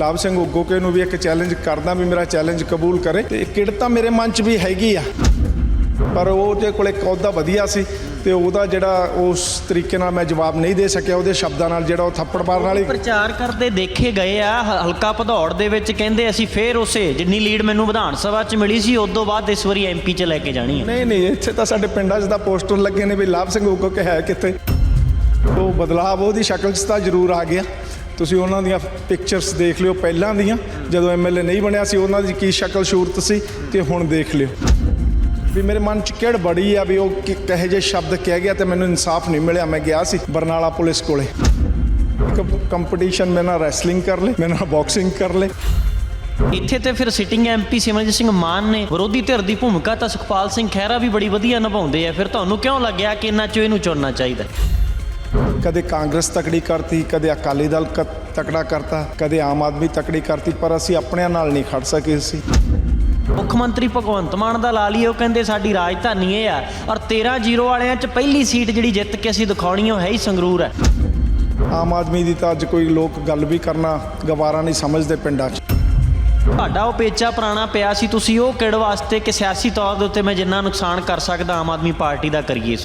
ਲਾਭ ਸਿੰਘ ਉਗੋਕੇ ਨੂੰ ਵੀ ਇੱਕ ਚੈਲੰਜ ਕਰਦਾ ਵੀ ਮੇਰਾ ਚੈਲੰਜ ਕਬੂਲ ਕਰੇ ਤੇ ਕਿੜ ਤਾਂ ਮੇਰੇ ਮਨ 'ਚ ਵੀ ਹੈਗੀ ਆ। ਪਰ ਉਹ ਦੇ ਕੋਲੇ ਅਹੁਦਾ ਵਧੀਆ ਸੀ ਤੇ ਉਹਦਾ ਜਿਹੜਾ ਉਸ ਤਰੀਕੇ ਨਾਲ ਮੈਂ ਜਵਾਬ ਨਹੀਂ ਦੇ ਸਕਿਆ ਉਹਦੇ ਸ਼ਬਦਾਂ ਨਾਲ ਜਿਹੜਾ ਉਹ ਥੱਪੜ ਮਾਰਨ ਵਾਲੀ ਪ੍ਰਚਾਰ ਕਰਦੇ ਦੇਖੇ ਗਏ ਆ ਹਲਕਾ ਭਦੌੜ ਦੇ ਵਿੱਚ ਕਹਿੰਦੇ ਅਸੀਂ ਫੇਰ ਉਸੇ ਜਿੰਨੀ ਲੀਡ ਮੈਨੂੰ ਵਿਧਾਨ ਸਭਾ 'ਚ ਮਿਲੀ ਸੀ ਉਸ ਤੋਂ ਬਾਅਦ ਇਸ ਵਾਰੀ ਐਮਪੀ 'ਚ ਲੈ ਕੇ ਜਾਣੀ ਹੈ ਨਹੀਂ ਨਹੀਂ ਇੱਥੇ ਤਾਂ ਸਾਡੇ ਪਿੰਡਾਂ 'ਚ ਤਾਂ ਪੋਸਟਰ ਲੱਗੇ ਨੇ ਵੀ ਲਾਭ ਸਿੰਘ ਉਗੋਕੇ ਹੈ ਕਿੱਥੇ। ਉਹ ਬਦਲਾਵ ਉਹਦੀ ਸ਼ਕਲ 'ਚ ਤਾਂ ਜ਼ਰੂਰ ਆ ਗਿਆ। ਤੁਸੀਂ ਉਹਨਾਂ ਦੀਆਂ ਪਿਕਚਰਸ ਦੇਖ ਲਿਓ ਪਹਿਲਾਂ ਦੀਆਂ। ਜਦੋਂ ਐਮਐਲਏ ਨਹੀਂ ਬਣਿਆ ਸੀ, ਉਹਨਾਂ ਦੀ ਕੀ ਸ਼ਕਲ ਸੂਰਤ ਸੀ ਤੇ ਹੁਣ ਦੇਖ ਲਿਓ। ਵੀ ਮੇਰੇ ਮਨ 'ਚ ਕਿਹੜ ਬੜੀ ਆ ਵੀ ਉਹ ਕਿ- ਕਹੇ ਜੇ ਸ਼ਬਦ ਕਹਿ ਗਿਆ ਤੇ ਮੈਨੂੰ ਇਨਸਾਫ ਨਹੀਂ ਮਿਲਿਆ। ਮੈਂ ਗਿਆ ਸੀ ਬਰਨਾਲਾ ਪੁਲਿਸ ਕੋਲੇ। ਇੱਕ ਕੰਪੀਟੀਸ਼ਨ ਮੇਰੇ ਨਾਲ ਰੈਸਲਿੰਗ ਕਰ ਲੇ ਮੇਰੇ ਨਾਲ ਬਾਕਸਿੰਗ ਕਰ ਲੇ ਇੱਥੇ ਤੇ ਫਿਰ ਸਿਟਿੰਗ ਐਮਪੀ ਸਿਮਰਜੀਤ ਸਿੰਘ ਮਾਨ ਨੇ ਵਿਰੋਧੀ ਧਿਰ ਦੀ ਭੂਮਿਕਾ ਤਾਂ ਸੁਖਪਾਲ ਸਿੰਘ ਖਹਿਰਾ ਵੀ ਬੜੀ ਵਧੀਆ ਨਿਭਾਉਂਦੇ ਆ। ਫਿਰ ਤੁਹਾਨੂੰ ਕਿਉਂ ਲੱਗਿਆ ਕਿ ਇਹਨਾਂ 'ਚੋਂ ਇਹਨੂੰ ਚੁਣਨਾ ਚਾਹੀਦਾ? ਕਦੇ ਕਾਂਗਰਸ ਤਕੜੀ ਕਰਤੀ ਕਦੇ ਅਕਾਲੀ ਦਲ ਤਕੜਾ ਕਰਤਾ ਕਦੇ ਆਮ ਆਦਮੀ ਤਕੜੀ ਕਰਤੀ ਪਰ ਅਸੀਂ ਆਪਣਿਆਂ ਨਾਲ ਨਹੀਂ ਖੜ ਸਕੇ ਸੀ। ਮੁੱਖ ਮੰਤਰੀ ਭਗਵੰਤ ਮਾਨ ਦਾ ਲਾ ਲਈ ਉਹ ਕਹਿੰਦੇ ਸਾਡੀ ਰਾਜਧਾਨੀ ਇਹ ਆ ਔਰ 13 ਜ਼ੀਰੋ ਵਾਲਿਆਂ 'ਚ ਪਹਿਲੀ ਸੀਟ ਜਿਹੜੀ ਜਿੱਤ ਕੇ ਅਸੀਂ ਦਿਖਾਉਣੀ ਉਹ ਹੈ ਹੀ ਸੰਗਰੂਰ ਹੈ। ਆਮ ਆਦਮੀ ਦੀ ਤਾਂ ਅੱਜ ਕੋਈ ਲੋਕ ਗੱਲ ਵੀ ਕਰਨਾ ਗਵਾਰਾ ਨਹੀਂ ਸਮਝਦੇ ਪਿੰਡਾਂ 'ਚ। ਤੁਹਾਡਾ ਉਹ ਪੇਚਾ ਪੁਰਾਣਾ ਪਿਆ ਸੀ ਤੁਸੀਂ ਉਹ ਕਿਹੜ ਵਾਸਤੇ ਕਿ ਸਿਆਸੀ ਤੌਰ ਦੇ ਉੱਤੇ ਮੈਂ ਜਿੰਨਾ ਨੁਕਸਾਨ ਕਰ ਸਕਦਾ ਆਮ ਆਦਮੀ ਪਾਰਟੀ ਦਾ ਕਰੀਏ।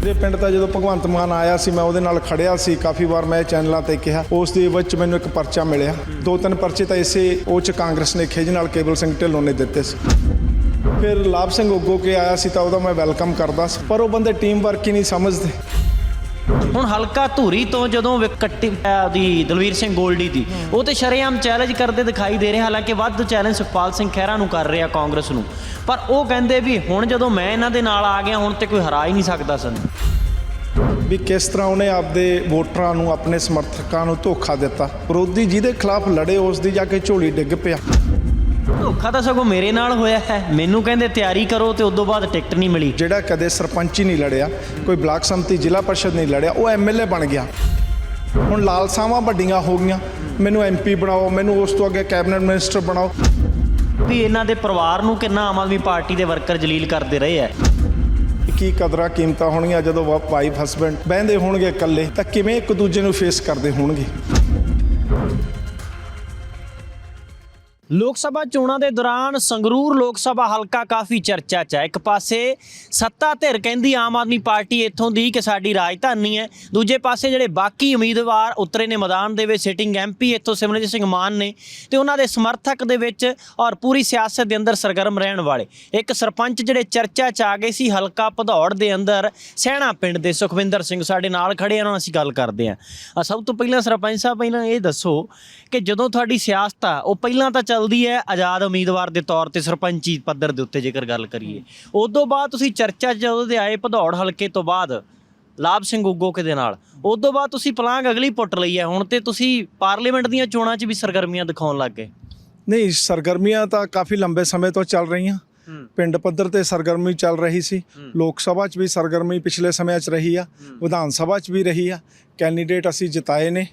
ਮੇਰੇ ਪਿੰਡ ਤਾਂ ਜਦੋਂ ਭਗਵੰਤ ਮਾਨ ਆਇਆ ਸੀ, ਮੈਂ ਉਹਦੇ ਨਾਲ ਖੜਿਆ ਸੀ। ਕਾਫੀ ਵਾਰ ਮੈਂ ਚੈਨਲਾਂ ਤੇ ਕਿਹਾ। ਉਸ ਦੇ ਵਿੱਚ ਮੈਨੂੰ ਇੱਕ ਪਰਚਾ ਮਿਲਿਆ। ਦੋ ਤਿੰਨ ਪਰਚੇ ਤਾਂ ਇਸੇ ਉਹ ਚ ਕਾਂਗਰਸ ਨੇ ਖਿੱਚ ਨਾਲ ਕੇਵਲ ਸਿੰਘ ਢਿੱਲੋਂ ਨੇ ਦਿੱਤੇ ਸੀ। ਫਿਰ ਲਾਭ ਸਿੰਘ ਉੱਗੋ ਕੇ ਆਇਆ ਸੀ ਤਾਂ ਉਹਦਾ ਮੈਂ ਵੈਲਕਮ ਕਰਦਾ ਸੀ। ਪਰ ਉਹ ਬੰਦੇ ਟੀਮ ਵਰਕ ਹੀ ਨਹੀਂ ਸਮਝਦੇ। ਹੁਣ ਹਲਕਾ ਧੂਰੀ ਤੋਂ ਜਦੋਂ ਵਿ- ਕੱਟੀ ਦਲਵੀਰ ਸਿੰਘ ਗੋਲਡੀ ਦੀ, ਉਹ ਤੇ ਸ਼ਰੇਆਮ ਚੈਲੰਜ ਕਰਦੇ ਦਿਖਾਈ ਦੇ ਰਹੇ, ਹਾਲਾਂਕਿ ਵੱਧ ਚੈਲੰਜ ਸੁਖਪਾਲ ਸਿੰਘ ਖਹਿਰਾ ਨੂੰ ਕਰ ਰਿਹਾ ਕਾਂਗਰਸ ਨੂੰ। ਪਰ ਉਹ ਕਹਿੰਦੇ ਵੀ ਹੁਣ ਜਦੋਂ ਮੈਂ ਇਹਨਾਂ ਦੇ ਨਾਲ ਆ ਗਿਆ, ਹੁਣ ਤੇ ਕੋਈ ਹਰਾ ਹੀ ਨਹੀਂ ਸਕਦਾ ਸਾਨੂੰ। ਵੀ ਕਿਸ ਤਰ੍ਹਾਂ ਉਹਨੇ ਆਪਦੇ ਵੋਟਰਾਂ ਨੂੰ, ਆਪਣੇ ਸਮਰਥਕਾਂ ਨੂੰ ਧੋਖਾ ਦਿੱਤਾ। ਵਿਰੋਧੀ ਜਿਹਦੇ ਖਿਲਾਫ ਲੜੇ, ਉਸ ਦੀ ਜਾ ਕੇ ਝੋਲੀ ਡਿੱਗ ਪਿਆ। ਧੋਖਾ ਤਾਂ ਸਗੋਂ ਮੇਰੇ ਨਾਲ ਹੋਇਆ ਹੈ। ਮੈਨੂੰ ਕਹਿੰਦੇ ਤਿਆਰੀ ਕਰੋ ਤੇ ਉਦੋਂ ਬਾਅਦ ਟਿਕਟ ਨਹੀਂ ਮਿਲੀ। ਜਿਹੜਾ ਕਦੇ ਸਰਪੰਚ ਹੀ ਨਹੀਂ ਲੜਿਆ ਕੋਈ ਬਲਾਕ ਸੰਮਤੀ ਜ਼ਿਲ੍ਹਾ ਪਰਿਸ਼ਦ ਨਹੀਂ ਲੜਿਆ ਉਹ ਐਮਐਲਏ ਬਣ ਗਿਆ। ਹੁਣ ਲਾਲਸਾਵਾਂ ਵੱਡੀਆਂ ਹੋ ਗਈਆਂ। ਮੈਨੂੰ ਐਮਪੀ ਬਣਾਓ ਮੈਨੂੰ ਉਸ ਤੋਂ ਅੱਗੇ ਕੈਬਨਿਟ ਮਿਨਿਸਟਰ ਬਣਾਓ। ਵੀ ਇਹਨਾਂ ਦੇ ਪਰਿਵਾਰ ਨੂੰ ਕਿੰਨਾ ਆਮ ਆਦਮੀ ਪਾਰਟੀ ਦੇ ਵਰਕਰ ਜਲੀਲ ਕਰਦੇ ਰਹੇ ਆ ਕੀ ਕਦਰਾਂ ਕੀਮਤਾਂ ਹੋਣਗੀਆਂ ਜਦੋਂ ਵਾਈਫ ਹਸਬੰਡ ਬਹਿੰਦੇ ਹੋਣਗੇ ਇਕੱਲੇ ਤਾਂ ਕਿਵੇਂ ਇੱਕ ਦੂਜੇ ਨੂੰ ਫੇਸ ਕਰਦੇ ਹੋਣਗੇ? ਲੋਕ ਸਭਾ ਚੋਣਾਂ ਦੇ ਦੌਰਾਨ ਸੰਗਰੂਰ ਲੋਕ ਸਭਾ ਹਲਕਾ ਕਾਫੀ ਚਰਚਾ 'ਚ ਹੈ। ਇੱਕ ਪਾਸੇ ਸੱਤਾ ਧਿਰ ਕਹਿੰਦੀ ਆਮ ਆਦਮੀ ਪਾਰਟੀ ਇੱਥੋਂ ਦੀ ਕਿ ਸਾਡੀ ਰਾਜਧਾਨੀ ਹੈ। ਦੂਜੇ ਪਾਸੇ ਜਿਹੜੇ ਬਾਕੀ ਉਮੀਦਵਾਰ ਉਤਰੇ ਨੇ ਮੈਦਾਨ ਦੇ ਵਿੱਚ, ਸਿਟਿੰਗ ਐਮਪੀ ਇੱਥੋਂ ਸਿਮਰਨਜੀਤ ਸਿੰਘ ਮਾਨ ਨੇ ਤੇ ਉਹਨਾਂ ਦੇ ਸਮਰਥਕ ਦੇ ਵਿੱਚ ਔਰ ਪੂਰੀ ਸਿਆਸਤ ਦੇ ਅੰਦਰ ਸਰਗਰਮ ਰਹਿਣ ਵਾਲੇ। ਇੱਕ ਸਰਪੰਚ ਜਿਹੜੇ ਚਰਚਾ 'ਚ ਆ ਗਏ ਸੀ ਹਲਕਾ ਭਦੌੜ ਦੇ ਅੰਦਰ ਸਹਿਣਾ ਪਿੰਡ ਦੇ ਸੁਖਵਿੰਦਰ ਸਿੰਘ ਸਾਡੇ ਨਾਲ ਖੜੇ ਉਹਨਾਂ ਨਾਲ ਅਸੀਂ ਗੱਲ ਕਰਦੇ ਹਾਂ ਸਭ ਤੋਂ ਪਹਿਲਾਂ ਸਰਪੰਚ ਸਾਹਿਬ, ਪਹਿਲਾਂ ਇਹ ਦੱਸੋ ਕਿ ਜਦੋਂ ਤੁਹਾਡੀ ਸਿਆਸਤ ਆ, ਉਹ ਪਹਿਲਾਂ ਤਾਂ ਚੱਲਦੀ ਹੈ ਆਜ਼ਾਦ ਉਮੀਦਵਾਰ ਦੇ ਤੌਰ ਤੇ ਸਰਪੰਚੀ ਪੱਧਰ ਦੇ ਉੱਤੇ ਜੇਕਰ ਗੱਲ ਕਰੀਏ। ਉਸ ਤੋਂ ਬਾਅਦ ਤੁਸੀਂ ਚਰਚਾ ਜਦੋਂ ਦੇ ਆਏ ਭਦੌੜ ਹਲਕੇ ਤੋਂ ਬਾਅਦ ਲਾਭ ਸਿੰਘ ਉਗੋਕੇ ਦੇ ਨਾਲ ਉਸ ਤੋਂ ਬਾਅਦ ਤੁਸੀਂ ਪਲਾਂਗ ਅਗਲੀ ਪੁੱਟ ਲਈ ਹੈ। ਹੁਣ ਤੇ ਤੁਸੀਂ ਪਾਰਲੀਮੈਂਟ ਦੀਆਂ ਚੋਣਾਂ 'ਚ ਵੀ ਸਰਗਰਮੀਆਂ ਦਿਖਾਉਣ ਲੱਗ ਗਏ। ਨਹੀਂ ਸਰਗਰਮੀਆਂ ਤਾਂ ਕਾਫੀ ਲੰਬੇ ਸਮੇਂ ਤੋਂ ਚੱਲ ਰਹੀਆਂ। ਪਿੰਡ ਪੱਧਰ ਤੇ ਸਰਗਰਮੀ ਚੱਲ ਰਹੀ ਸੀ। ਲੋਕ ਸਭਾ 'ਚ ਵੀ ਸਰਗਰਮੀ ਪਿਛਲੇ ਸਮਿਆਂ 'ਚ ਰਹੀ ਆ। ਵਿਧਾਨ ਸਭਾ 'ਚ ਵੀ ਰਹੀ ਆ। ਕੈਂਡੀਡੇਟ ਅਸੀਂ ਜਿਤਾਏ ਨੇ।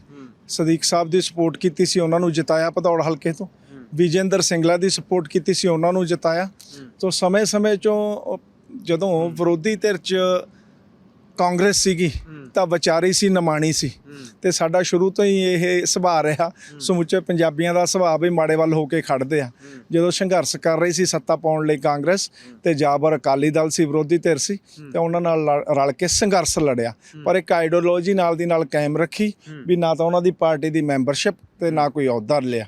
ਸਦੀਕ ਸਾਹਿਬ ਦੀ ਸਪੋਰਟ ਕੀਤੀ ਸੀ। ਉਹਨਾਂ ਨੂੰ ਜਿਤਾਇਆ ਭਦੌੜ ਹਲਕੇ ਤੋਂ। ਵਿਜੇਂਦਰ ਸਿੰਗਲਾ ਦੀ ਸਪੋਰਟ ਕੀਤੀ ਸੀ ਉਹਨਾਂ ਨੂੰ ਜਿਤਾਇਆ। ਤੋਂ ਸਮੇਂ-ਸਮੇਂ 'ਚੋਂ ਜਦੋਂ ਵਿਰੋਧੀ ਧਿਰ 'ਚ ਕਾਂਗਰਸ ਸੀਗੀ ਤਾਂ ਵਿਚਾਰੀ ਸੀ ਨਮਾਣੀ ਸੀ। ਤੇ ਸਾਡਾ ਸ਼ੁਰੂ ਤੋਂ ਹੀ ਇਹ ਸੁਭਾਅ ਰਿਹਾ। ਸਮੁੱਚੇ ਪੰਜਾਬੀਆਂ ਦਾ ਸੁਭਾਅ ਵੀ ਮਾੜੇ ਵੱਲ ਹੋ ਕੇ ਖੜਦੇ ਆ। ਜਦੋਂ ਸੰਘਰਸ਼ ਕਰ ਰਹੀ ਸੀ ਸੱਤਾ ਪਾਉਣ ਲਈ ਕਾਂਗਰਸ ਤੇ ਜਾਬਰ ਅਕਾਲੀ ਦਲ ਸੀ ਵਿਰੋਧੀ ਧਿਰ ਸੀ ਤੇ ਉਹਨਾਂ ਨਾਲ ਰਲ ਕੇ ਸੰਘਰਸ਼ ਲੜਿਆ। ਪਰ ਇੱਕ ਆਈਡੀਓਲੋਜੀ ਨਾਲ ਦੀ ਨਾਲ ਕਾਇਮ ਰੱਖੀ ਵੀ ਨਾ ਤਾਂ ਉਹਨਾਂ ਦੀ ਪਾਰਟੀ ਦੀ ਮੈਂਬਰਸ਼ਿਪ ਤੇ ਨਾ ਕੋਈ ਅਹੁਦਾ ਲਿਆ।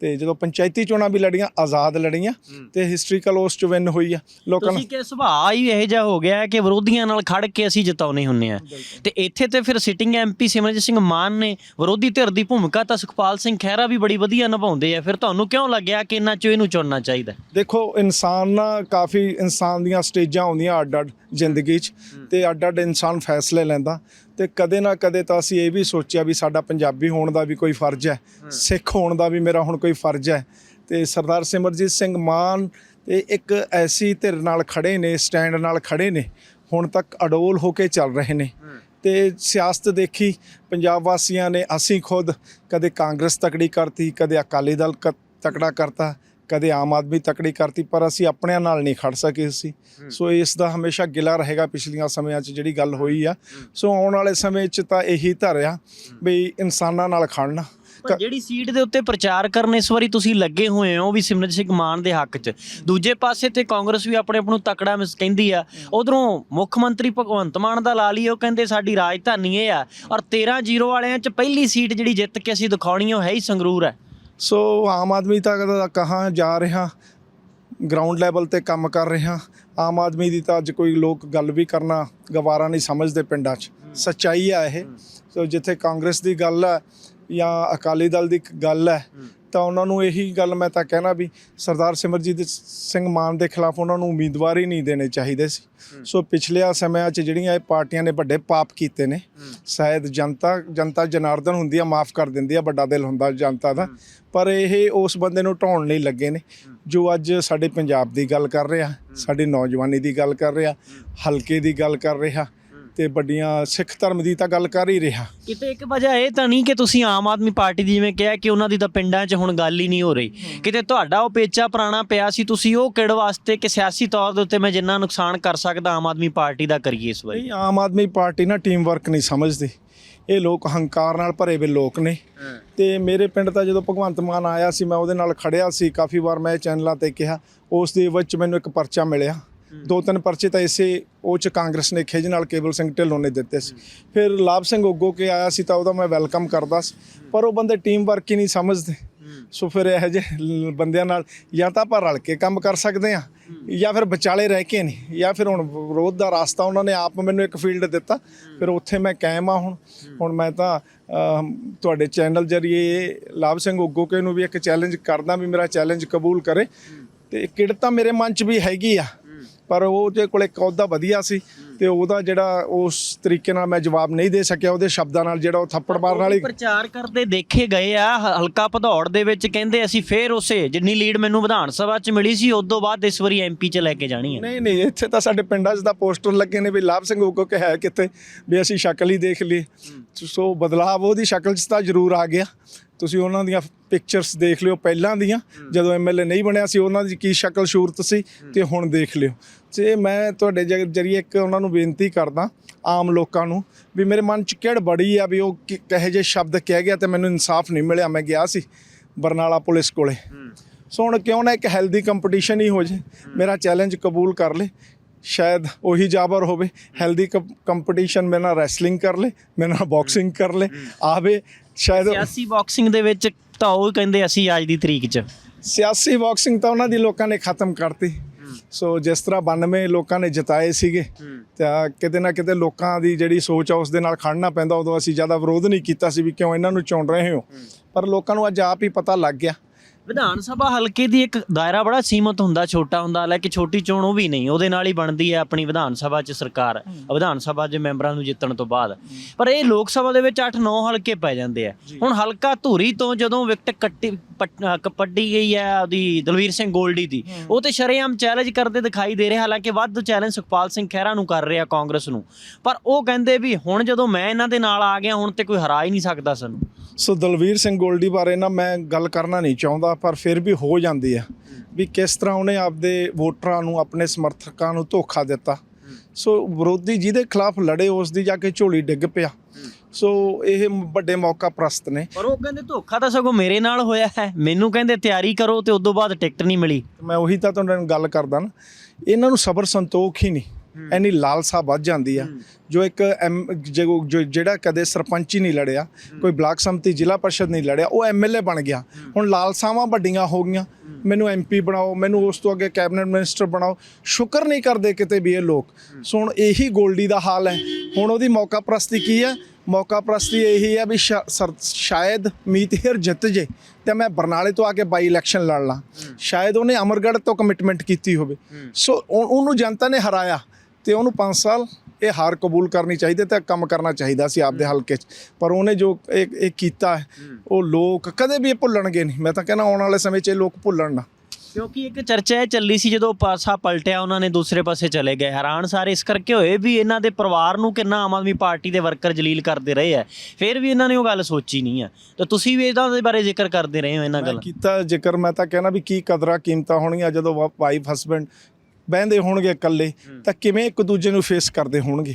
ਤੇ ਜਦੋਂ ਪੰਚਾਇਤੀ ਚੋਣਾਂ ਵੀ ਲੜੀਆਂ ਆਜ਼ਾਦ ਲੜੀਆਂ ਤੇ ਹਿਸਟਰੀਕਲ ਉਸ ਚ ਵਿਨ ਹੋਈ ਆ। ਲੋਕਾਂ ਨੂੰ ਤੁਸੀਂ ਕਿ ਸੁਭਾਅ ਹੀ ਇਹੋ ਜਿਹਾ ਹੋ ਗਿਆ ਹੈ ਕਿ ਵਿਰੋਧੀਆਂ ਨਾਲ ਖੜ ਕੇ ਅਸੀਂ ਜਿਤਾਉਨੇ ਹੁੰਨੇ ਆ। ਤੇ ਇੱਥੇ ਤੇ ਫਿਰ ਸਿਟਿੰਗ ਐਮਪੀ ਸਿਮਰਜੀਤ ਸਿੰਘ ਮਾਨ ਨੇ ਵਿਰੋਧੀ ਧਿਰ ਦੀ ਭੂਮਿਕਾ ਤਾਂ ਸੁਖਪਾਲ ਸਿੰਘ ਖਹਿਰਾ ਵੀ ਬੜੀ ਵਧੀਆ ਨਿਭਾਉਂਦੇ ਆ। ਫਿਰ ਤੁਹਾਨੂੰ ਕਿਉਂ ਲੱਗਿਆ ਕਿ ਇਹਨਾਂ ਚੋਂ ਇਹਨੂੰ ਚੁਣਨਾ ਚਾਹੀਦਾ? ਦੇਖੋ ਇਨਸਾਨ ਨਾ ਕਾਫੀ ਇਨਸਾਨ ਦੀਆਂ ਸਟੇਜਾਂ ਆਉਂਦੀਆਂ ਅੱਡ-ਅੱਡ ਜ਼ਿੰਦਗੀ 'ਚ ਤੇ ਅੱਡ-ਅੱਡ ਇਨਸਾਨ ਫੈਸਲੇ ਲੈਂਦਾ। ਤੇ ਕਦੇ ਨਾ ਕਦੇ ਤਾਂ ਅਸੀਂ ਇਹ ਵੀ ਸੋਚਿਆ ਵੀ ਸਾਡਾ ਪੰਜਾਬੀ ਹੋਣ ਦਾ ਵੀ ਕੋਈ ਫਰਜ਼ ਹੈ ਸਿੱਖ ਹੋਣ ਦਾ ਵੀ ਮੇਰਾ ਹੁਣ ਕੋਈ ਫਰਜ਼ ਹੈ। ਤੇ ਸਰਦਾਰ ਸਿਮਰਜੀਤ ਸਿੰਘ ਮਾਨ ਤੇ ਇੱਕ ਐਸੀ ਧਿਰ ਨਾਲ ਖੜੇ ਨੇ ਸਟੈਂਡ ਨਾਲ ਖੜੇ ਨੇ ਹੁਣ ਤੱਕ ਅਡੋਲ ਹੋ ਕੇ ਚੱਲ ਰਹੇ ਨੇ। ਤੇ ਸਿਆਸਤ ਦੇਖੀ ਪੰਜਾਬ ਵਾਸੀਆਂ ਨੇ ਅਸੀਂ ਖੁਦ ਕਦੇ ਕਾਂਗਰਸ ਤਕੜੀ ਕਰਤੀ ਕਦੇ ਅਕਾਲੀ ਦਲ ਤਕੜਾ ਕਰਤਾ। ਕਦੇ ਆਮ ਆਦਮੀ ਤਕੜੀ ਕਰਤੀ ਪਰ ਅਸੀਂ ਆਪਣਿਆਂ ਨਾਲ ਨਹੀਂ ਖੜ ਸਕੇ ਸੀ। ਸੋ ਇਸ ਦਾ ਹਮੇਸ਼ਾ ਗਿਲਾ ਰਹੇਗਾ ਪਿਛਲੀਆਂ ਸਮਿਆਂ 'ਚ ਜਿਹੜੀ ਗੱਲ ਹੋਈ ਆ। ਸੋ ਆਉਣ ਵਾਲੇ ਸਮੇਂ 'ਚ ਤਾਂ ਇਹੀ ਧਰਿਆ ਵੀ ਇਨਸਾਨਾਂ ਨਾਲ ਖੜਨਾ। ਪਰ ਜਿਹੜੀ ਸੀਟ ਦੇ ਉੱਤੇ ਪ੍ਰਚਾਰ ਕਰਨ ਇਸ ਵਾਰੀ ਤੁਸੀਂ ਲੱਗੇ ਹੋਏ ਹੋ ਉਹ ਵੀ ਸਿਮਰਜੀਤ ਸਿੰਘ ਮਾਨ ਦੇ ਹੱਕ 'ਚ। ਦੂਜੇ ਪਾਸੇ ਤੇ ਕਾਂਗਰਸ ਵੀ ਆਪਣੇ ਆਪ ਨੂੰ ਤਕੜਾ ਮਿਸ ਕਹਿੰਦੀ ਆ। ਉਧਰੋਂ ਮੁੱਖ ਮੰਤਰੀ ਭਗਵੰਤ ਮਾਨ ਦਾ ਲਾ ਲਈ ਉਹ ਕਹਿੰਦੇ ਸਾਡੀ ਰਾਜਧਾਨੀ ਇਹ ਆ। ਔਰ 13 ਜ਼ੀਰੋ ਵਾਲਿਆਂ 'ਚ ਪਹਿਲੀ ਸੀਟ ਜਿਹੜੀ ਜਿੱਤ ਕੇ ਅਸੀਂ ਦਿਖਾਉਣੀ ਉਹ ਹੈ ਹੀ ਸੰਗਰੂਰ ਹੈ ਸੋ ਆਮ ਆਦਮੀ ਤਾਂ ਕਦਾ ਕਹਾਂ ਜਾ ਰਿਹਾ ਗਰਾਊਂਡ ਲੈਵਲ ਤੇ ਕੰਮ ਕਰ ਰਿਹਾ ਆਮ ਆਦਮੀ ਦੀ ਤਾਂ ਅੱਜ ਕੋਈ ਲੋਕ ਗੱਲ ਵੀ ਕਰਨਾ ਗਵਾਰਾ ਨਹੀਂ ਸਮਝਦੇ ਪਿੰਡਾਂ 'ਚ। ਸੱਚਾਈ ਆ ਇਹ। ਸੋ ਜਿੱਥੇ ਕਾਂਗਰਸ ਦੀ ਗੱਲ ਹੈ ਜਾਂ ਅਕਾਲੀ ਦਲ ਦੀ ਗੱਲ ਹੈ। ਤਾਂ ਉਹਨਾਂ ਨੂੰ ਇਹੀ ਗੱਲ ਮੈਂ ਤਾਂ ਕਹਿਣਾ ਵੀ ਸਰਦਾਰ ਸਿਮਰਜੀਤ ਸਿੰਘ ਮਾਨ ਦੇ ਖਿਲਾਫ ਉਹਨਾਂ ਨੂੰ ਉਮੀਦਵਾਰ ਹੀ ਨਹੀਂ ਦੇਣੇ ਚਾਹੀਦੇ ਸੀ। ਸੋ ਪਿਛਲੇ ਸਮਿਆਂ 'ਚ ਜਿਹੜੀਆਂ ਇਹ ਪਾਰਟੀਆਂ ਨੇ ਵੱਡੇ ਪਾਪ ਕੀਤੇ ਨੇ ਸ਼ਾਇਦ ਜਨਤਾ ਜਨਤਾ ਜਨਾਰਦਨ ਹੁੰਦੀ ਆ ਮਾਫ ਕਰ ਦਿੰਦੀ ਆ ਵੱਡਾ ਦਿਲ ਹੁੰਦਾ ਜਨਤਾ ਦਾ। ਪਰ ਇਹ ਉਸ ਬੰਦੇ ਨੂੰ ਢਾਉਣ ਲਈ ਲੱਗੇ ਨੇ ਜੋ ਅੱਜ ਸਾਡੇ ਪੰਜਾਬ ਦੀ ਗੱਲ ਕਰ ਰਿਹਾ ਸਾਡੀ ਨੌਜਵਾਨੀ ਦੀ ਗੱਲ ਕਰ ਰਿਹਾ ਹਲਕੇ ਦੀ ਗੱਲ ਕਰ ਰਿਹਾ ਤੇ ਵੱਡੀਆਂ ਸਿੱਖ ਧਰਮ ਦੀ ਤਾਂ ਗੱਲ ਕਰ ਹੀ ਰਿਹਾ। ਕਿਤੇ ਇੱਕ ਵਜ੍ਹਾ ਇਹ ਤਾਂ ਨਹੀਂ ਕਿ ਤੁਸੀਂ ਆਮ ਆਦਮੀ ਪਾਰਟੀ ਦੀ ਜਿਵੇਂ ਕਿਹਾ ਕਿ ਉਹਨਾਂ ਦੀ ਤਾਂ ਪਿੰਡਾਂ 'ਚ ਹੁਣ ਗੱਲ ਹੀ ਨਹੀਂ ਹੋ ਰਹੀ। ਕਿਤੇ ਤੁਹਾਡਾ ਉਹ ਪੇਚਾ ਪੁਰਾਣਾ ਪਿਆ ਸੀ ਤੁਸੀਂ ਉਹ ਕਿਹੜ ਵਾਸਤੇ ਕਿ ਸਿਆਸੀ ਤੌਰ ਦੇ ਉੱਤੇ ਮੈਂ ਜਿੰਨਾ ਨੁਕਸਾਨ ਕਰ ਸਕਦਾ ਆਮ ਆਦਮੀ ਪਾਰਟੀ ਦਾ ਕਰੀਏ ਇਸ ਵਾਰੀ? ਨਹੀਂ ਆਮ ਆਦਮੀ ਪਾਰਟੀ ਨਾ ਟੀਮ ਵਰਕ ਨਹੀਂ ਸਮਝਦੀ। ਇਹ ਲੋਕ ਹੰਕਾਰ ਨਾਲ ਭਰੇ ਵੇ ਲੋਕ ਨੇ। ਤੇ ਮੇਰੇ ਪਿੰਡ ਤਾਂ ਜਦੋਂ ਭਗਵੰਤ ਮਾਨ ਆਇਆ ਸੀ ਮੈਂ ਉਹਦੇ ਨਾਲ ਖੜਿਆ ਸੀ। ਕਾਫੀ ਵਾਰ ਮੈਂ ਚੈਨਲਾਂ ਤੇ ਕਿਹਾ ਉਸ ਦੇ ਵਿੱਚ ਮੈਨੂੰ ਇੱਕ ਪਰਚਾ ਮਿਲਿਆ। ਦੋ ਤਿੰਨ ਪਰਚੇ ਤਾਂ ਇਸੇ ਉਹ ਚ ਕਾਂਗਰਸ ਨੇ ਖਿਜ ਨਾਲ ਕੇਵਲ ਸਿੰਘ ਢਿੱਲੋਂ ਨੇ ਦਿੱਤੇ ਸੀ। ਫਿਰ ਲਾਭ ਸਿੰਘ ਉੱਗੋ ਕੇ ਆਇਆ ਸੀ ਤਾਂ ਉਹਦਾ ਮੈਂ ਵੈਲਕਮ ਕਰਦਾ ਸੀ। ਪਰ ਉਹ ਬੰਦੇ ਟੀਮ ਵਰਕ ਹੀ ਨਹੀਂ ਸਮਝਦੇ। ਸੋ ਫਿਰ ਇਹੋ ਲ- ਬੰਦਿਆਂ ਨਾਲ ਜਾਂ ਤਾਂ ਆਪਾਂ ਰਲ ਕੇ ਕੰਮ ਕਰ ਸਕਦੇ ਆ ਜਾਂ ਫਿਰ ਵਿਚਾਲੇ ਰਹਿ ਕੇ ਨਹੀਂ ਜਾਂ ਫਿਰ ਹੁਣ ਵਿਰੋਧ ਦਾ ਰਾਸਤਾ ਉਹਨਾਂ ਨੇ ਆਪ ਮੈਨੂੰ ਇੱਕ ਫੀਲਡ ਦਿੱਤਾ। ਫਿਰ ਉੱਥੇ ਮੈਂ ਕਾਇਮ ਆ ਹੁਣ। ਹੁਣ ਮੈਂ ਤਾਂ ਤੁਹਾਡੇ ਚੈਨਲ ਜਰੀਏ ਲਾਭ ਸਿੰਘ ਉਗੋਕੇ ਨੂੰ ਵੀ ਇੱਕ ਚੈਲੰਜ ਕਰਦਾ ਵੀ ਮੇਰਾ ਚੈਲੰਜ ਕਬੂਲ ਕਰੇ। ਤੇ ਕਿੜ ਤਾਂ ਮੇਰੇ ਮਨ 'ਚ ਵੀ ਹੈਗੀ ਆ। ਪਰ ਉਹ ਜੇ ਕੋਲੇ ਇੱਕ ਅਹੁਦਾ ਵਧੀਆ ਸੀ ਤੇ ਉਹਦਾ ਜਿਹੜਾ ਉਸ ਤਰੀਕੇ ਨਾਲ ਮੈਂ ਜਵਾਬ ਨਹੀਂ ਦੇ ਸਕਿਆ ਉਹਦੇ ਸ਼ਬਦਾਂ ਨਾਲ ਜਿਹੜਾ ਉਹ ਥੱਪੜ ਮਾਰਨ ਵਾਲੀ ਪ੍ਰਚਾਰ ਕਰਦੇ ਦੇਖੇ ਗਏ ਆ ਹਲਕਾ ਭਦੌੜ ਦੇ ਵਿੱਚ ਕਹਿੰਦੇ ਅਸੀਂ ਫੇਰ ਉਸੇ ਜਿੰਨੀ ਲੀਡ ਮੈਨੂੰ ਵਿਧਾਨ ਸਭਾ 'ਚ ਮਿਲੀ ਸੀ ਉਦੋਂ ਬਾਅਦ ਇਸ ਵਾਰੀ ਐਮਪੀ 'ਚ ਲੈ ਕੇ ਜਾਣੀ ਹੈ ਨਹੀਂ ਨਹੀਂ ਇੱਥੇ ਤਾਂ ਸਾਡੇ ਪਿੰਡਾਂ 'ਚ ਤਾਂ ਪੋਸਟਰ ਲੱਗੇ ਨੇ ਵੀ ਲਾਭ ਸਿੰਘ ਉਗੋ ਕੇ ਹੈ ਕਿੱਥੇ ਵੀ ਅਸੀਂ ਸ਼ਕਲ ਹੀ ਦੇਖ ਲਈ ਸੋ ਬਦਲਾਵ ਉਹਦੀ ਸ਼ਕਲ 'ਚ ਤਾਂ ਜ਼ਰੂਰ ਆ ਗਿਆ। ਤੁਸੀਂ ਉਹਨਾਂ ਦੀਆਂ ਪਿਕਚਰਸ ਦੇਖ ਲਿਓ ਪਹਿਲਾਂ ਦੀਆਂ ਜਦੋਂ ਐਮਐਲਏ ਨਹੀਂ ਬਣਿਆ ਸੀ ਉਹਨਾਂ ਦੀ ਕੀ ਸ਼ਕਲ ਸੂਰਤ ਸੀ ਤੇ ਹੁਣ ਦੇਖ ਲਿਓ। ਤੇ ਮੈਂ ਤੁਹਾਡੇ ਜਰੀਏ ਇੱਕ ਉਹਨਾਂ ਨੂੰ ਬੇਨਤੀ ਕਰਦਾ ਆਮ ਲੋਕਾਂ ਨੂੰ ਵੀ ਮੇਰੇ ਮਨ 'ਚ ਕਿਹੜ ਬੜੀ ਆ ਵੀ ਉਹ ਕਹੇ ਜੇ ਸ਼ਬਦ ਕਹਿ ਗਿਆ ਤੇ ਮੈਨੂੰ ਇਨਸਾਫ ਨਹੀਂ ਮਿਲਿਆ ਮੈਂ ਗਿਆ ਸੀ ਬਰਨਾਲਾ ਪੁਲਿਸ ਕੋਲੇ। ਸੋ ਹੁਣ ਕਿਉਂ ਨਾ ਇੱਕ ਹੈਲਦੀ ਕੰਪੀਟੀਸ਼ਨ ਹੀ ਹੋ ਜੇ ਮੇਰਾ ਚੈਲੰਜ ਕਬੂਲ ਕਰ ਲੇ ਸ਼ਾਇਦ ਉਹੀ ਜਾਬਰ ਹੋਵੇ ਹੈਲਦੀ ਕੰਪੀਟੀਸ਼ਨ ਮੇਰੇ ਨਾਲ ਰੈਸਲਿੰਗ ਕਰ ਲੇ ਮੇਰੇ ਨਾਲ ਬਾਕਸਿੰਗ ਕਰ ਲੇ ਆਵੇ ਸ਼ਾਇਦ ਸਿਆਸੀ ਬਾਕਸਿੰਗ ਦੇ ਵਿੱਚ ਤਾਂ ਉਹ ਕਹਿੰਦੇ ਅਸੀਂ ਅੱਜ ਦੀ ਤਰੀਕ 'ਚ। ਸਿਆਸੀ ਬਾਕਸਿੰਗ ਤਾਂ ਉਹਨਾਂ ਦੀ ਲੋਕਾਂ ਨੇ ਖਤਮ ਕਰਤੀ। ਸੋ ਜਿਸ ਤਰ੍ਹਾਂ 92 ਲੋਕਾਂ ਨੇ ਜਿਤਾਏ ਸੀਗੇ ਤਾਂ ਕਿਤੇ ਨਾ ਕਿਤੇ ਲੋਕਾਂ ਦੀ ਜਿਹੜੀ ਸੋਚ ਆ ਉਸ ਦੇ ਨਾਲ ਖੜਨਾ ਪੈਂਦਾ ਉਦੋਂ ਅਸੀਂ ਜ਼ਿਆਦਾ ਵਿਰੋਧ ਨਹੀਂ ਕੀਤਾ ਸੀ ਵੀ ਕਿਉਂ ਇਹਨਾਂ ਨੂੰ ਚੁਣ ਰਹੇ ਹੋ। ਪਰ ਲੋਕਾਂ ਨੂੰ ਅੱਜ ਆਪ ਹੀ ਪਤਾ ਲੱਗ ਗਿਆ ਵਿਧਾਨ ਸਭਾ ਹਲਕੇ ਦੀ ਇੱਕ ਦਾਇਰਾ ਬੜਾ ਸੀਮਤ ਹੁੰਦਾ ਛੋਟਾ ਹੁੰਦਾ ਲੈ ਕਿ ਛੋਟੀ ਚੋਣ ਉਹ ਵੀ ਨਹੀਂ ਉਹਦੇ ਨਾਲ ਹੀ ਬਣਦੀ ਹੈ ਆਪਣੀ ਵਿਧਾਨ ਸਭਾ 'ਚ ਸਰਕਾਰ। ਵਿਧਾਨ ਸਭਾ ਦੇ ਮੈਂਬਰਾਂ ਨੂੰ ਜਿੱਤਣ ਤੋਂ ਬਾਅਦ। ਪਰ ਇਹ ਲੋਕ ਸਭਾ ਦੇ ਵਿੱਚ 8-9 ਹਲਕੇ ਪੈ ਜਾਂਦੇ ਆ। ਹੁਣ ਹਲਕਾ ਧੂਰੀ ਤੋਂ ਜਦੋਂ ਵਿਕਟ ਕੱਟੀ ਕੱਪੜੀ ਗਈ ਹੈ ਉਹਦੀ ਦਲਵੀਰ ਸਿੰਘ ਗੋਲਡੀ ਦੀ ਉਹ ਤੇ ਸ਼ਰੇਆਮ ਚੈਲੰਜ ਕਰਦੇ ਦਿਖਾਈ ਦੇ ਰਿਹਾ ਹਾਲਾਂਕਿ ਵੱਧ ਚੈਲੰਜ ਸੁਖਪਾਲ ਸਿੰਘ ਖਹਿਰਾ ਨੂੰ ਕਰ ਰਿਹਾ ਕਾਂਗਰਸ ਨੂੰ। ਪਰ ਉਹ ਕਹਿੰਦੇ ਵੀ ਹੁਣ ਜਦੋਂ ਮੈਂ ਇਹਨਾਂ ਦੇ ਨਾਲ ਆ ਗਿਆ ਹੁਣ ਤੇ ਕੋਈ ਹਰਾ ਹੀ ਨਹੀਂ ਸਕਦਾ ਸਾਨੂੰ। ਸੋ ਦਲਵੀਰ ਸਿੰਘ ਗੋਲਡੀ ਬਾਰੇ ਨਾ ਮੈਂ ਗੱਲ ਕਰਨਾ ਨਹੀਂ ਚਾਹੁੰਦਾ। ਪਰ ਫਿਰ ਵੀ ਹੋ ਜਾਂਦੀ ਆ ਵੀ ਕਿਸ ਤਰ੍ਹਾਂ ਉਹਨੇ ਆਪਦੇ ਵੋਟਰਾਂ ਨੂੰ ਆਪਣੇ ਸਮਰਥਕਾਂ ਨੂੰ ਧੋਖਾ ਦਿੱਤਾ। ਸੋ ਵਿਰੋਧੀ ਜਿਹਦੇ ਖਿਲਾਫ ਲੜੇ ਉਸ ਦੀ ਜਾ ਕੇ ਝੋਲੀ ਡਿੱਗ ਪਿਆ। ਸੋ ਇਹ ਵੱਡੇ ਮੌਕਾ ਪ੍ਰਸਤ ਨੇ। ਪਰ ਉਹ ਕਹਿੰਦੇ ਧੋਖਾ ਤਾਂ ਸਗੋਂ ਮੇਰੇ ਨਾਲ ਹੋਇਆ ਹੈ। ਮੈਨੂੰ ਕਹਿੰਦੇ ਤਿਆਰੀ ਕਰੋ ਤੇ ਉਦੋਂ ਬਾਅਦ ਟਿਕਟ ਨਹੀਂ ਮਿਲੀ। ਮੈਂ ਉਹੀ ਤਾਂ ਤੁਹਾਡੇ ਨਾਲ ਗੱਲ ਕਰਦਾ ਨਾ। ਇਹਨਾਂ ਨੂੰ ਸਬਰ ਸੰਤੋਖ ਹੀ ਨਹੀਂ। ਐਨੀ ਲਾਲਸਾ ਵੱਧ ਜਾਂਦੀ ਆ। ਜੋ ਇੱਕ ਜਿਹੜਾ ਕਦੇ ਸਰਪੰਚ ਹੀ ਨਹੀਂ ਲੜਿਆ ਕੋਈ ਬਲਾਕ ਸੰਮਤੀ ਜ਼ਿਲ੍ਹਾ ਪਰਿਸ਼ਦ ਨਹੀਂ ਲੜਿਆ ਉਹ ਐਮਐਲਏ ਬਣ ਗਿਆ। ਹੁਣ ਲਾਲਸਾਵਾਂ ਵੱਡੀਆਂ ਹੋ ਗਈਆਂ। ਮੈਨੂੰ ਐਮਪੀ ਬਣਾਓ ਮੈਨੂੰ ਉਸ ਤੋਂ ਅੱਗੇ ਕੈਬਨਿਟ ਮਿਨਿਸਟਰ ਬਣਾਓ। ਸ਼ੁਕਰ ਨਹੀਂ ਕਰਦੇ ਕਿਤੇ ਵੀ ਇਹ ਲੋਕ। ਸੋ ਹੁਣ ਇਹੀ ਗੋਲਡੀ ਦਾ ਹਾਲ ਹੈ। ਹੁਣ ਉਹਦੀ ਮੌਕਾ ਪ੍ਰਸਤੀ ਕੀ ਹੈ? ਮੌਕਾ ਪ੍ਰਸਤੀ ਇਹੀ ਹੈ ਵੀ ਸ਼ਾਇਦ ਮੀਤ ਹੇਰ ਜਿੱਤ ਜੇ ਤੇ ਮੈਂ ਬਰਨਾਲੇ ਤੋਂ ਆ ਕੇ ਬਾਈ ਇਲੈਕਸ਼ਨ ਲੜ ਲਾਂ। ਸ਼ਾਇਦ ਉਹਨੇ ਅਮਰਗੜ੍ਹ ਤੋਂ ਕਮਿਟਮੈਂਟ ਕੀਤੀ ਹੋਵੇ। ਸੋ ਉਹ- ਉਹਨੂੰ ਜਨਤਾ ਨੇ ਹਰਾਇਆ। ਤੇ ਉਹਨੂੰ 5 ਸਾਲ ਇਹ ਹਾਰ ਕਬੂਲ ਕਰਨੀ ਚਾਹੀਦੀ ਤੇ ਕੰਮ ਕਰਨਾ ਚਾਹੀਦਾ ਸੀ ਆਪਦੇ ਹਲਕੇ 'ਚ। ਪਰ ਉਹਨੇ ਜੋ ਇਹ ਕੀਤਾ ਉਹ ਲੋਕ ਕਦੇ ਵੀ ਇਹ ਭੁੱਲਣਗੇ ਨਹੀਂ। ਮੈਂ ਤਾਂ ਕਹਿੰਦਾ ਆਉਣ ਵਾਲੇ ਸਮੇਂ 'ਚ ਇਹ ਲੋਕ ਭੁੱਲਣ ਨਾ। ਕਿਉਂਕਿ ਇੱਕ ਚਰਚਾ ਇਹ ਚੱਲੀ ਸੀ ਜਦੋਂ ਪਾਸਾ ਪਲਟਿਆ ਉਹਨਾਂ ਨੇ ਦੂਸਰੇ ਪਾਸੇ ਚਲੇ ਗਏ। ਹੈਰਾਨ ਸਾਰੇ ਇਸ ਕਰਕੇ ਹੋਏ ਵੀ ਇਹਨਾਂ ਦੇ ਪਰਿਵਾਰ ਨੂੰ ਕਿੰਨਾ ਆਮ ਆਦਮੀ ਪਾਰਟੀ ਦੇ ਵਰਕਰ ਜਲੀਲ ਕਰਦੇ ਰਹੇ ਆ ਫਿਰ ਵੀ ਇਹਨਾਂ ਨੇ ਉਹ ਗੱਲ ਸੋਚੀ ਨਹੀਂ ਆ ਤਾਂ ਤੁਸੀਂ ਵੀ ਇਹਦਾ ਦੇ ਬਾਰੇ ਜ਼ਿਕਰ ਕਰਦੇ ਰਹੇ ਹੋ ਇਹਨਾਂ ਗੱਲ? ਕੀਤਾ ਜ਼ਿਕਰ ਮੈਂ ਤਾਂ ਕਹਿਣਾ ਵੀ ਕੀ ਕਦਰਾਂ ਕੀਮਤਾਂ ਹੋਣਗੀਆਂ ਜਦੋਂ ਵਾਈਫ ਹਸਬੰਡ ਬਹਿੰਦੇ ਹੋਣਗੇ ਇਕੱਲੇ ਤਾਂ ਕਿਵੇਂ ਇੱਕ ਦੂਜੇ ਨੂੰ ਫੇਸ ਕਰਦੇ ਹੋਣਗੇ?